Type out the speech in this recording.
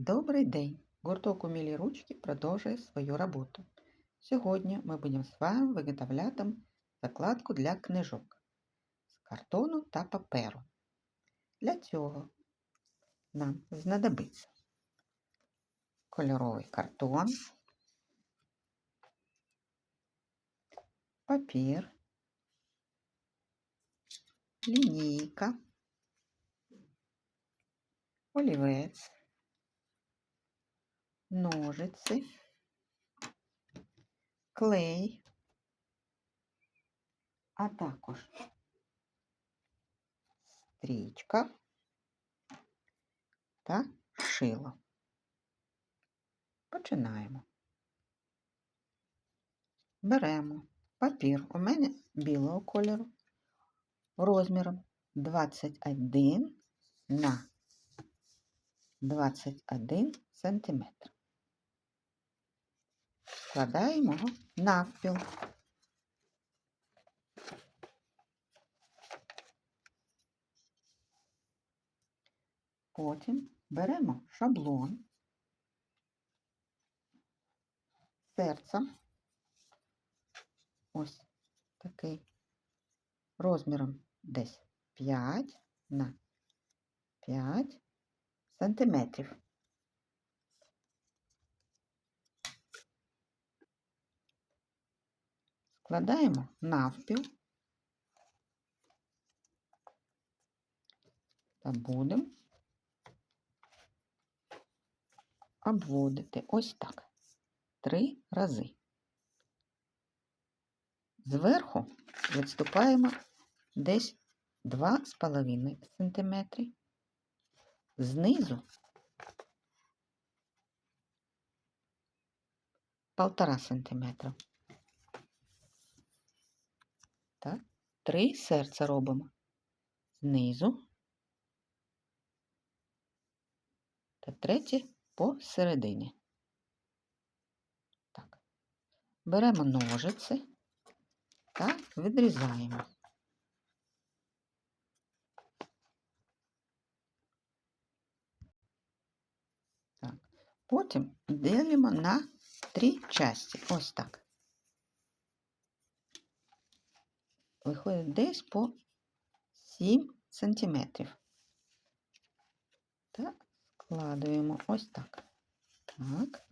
Добрий день! Гурток «Умілі ручки» продовжує свою роботу. Сьогодні ми будемо з вами виготовляти закладку для книжок з картону та паперу. Для цього нам знадобиться кольоровий картон, папір, лінійка, олівець, ножиці, клей, а також стрічка та шило. Починаємо. Беремо папір. У мене білого кольору розміром 21 на 21 сантиметр. Складаємо навпіл. Потім беремо шаблон серцем, ось такий, розміром десь 5 на 5 сантиметрів. Складаємо навпіл та будемо обводити ось так три рази. Зверху відступаємо десь 2,5 см, знизу полтора сантиметра. Так, три серця робимо знизу та третє посередині. Так. Беремо ножиці та відрізаємо. Так. Потім ділимо на три часті. Ось так. Виходить десь по 7 сантиметрів. Так, складуємо ось так. Так.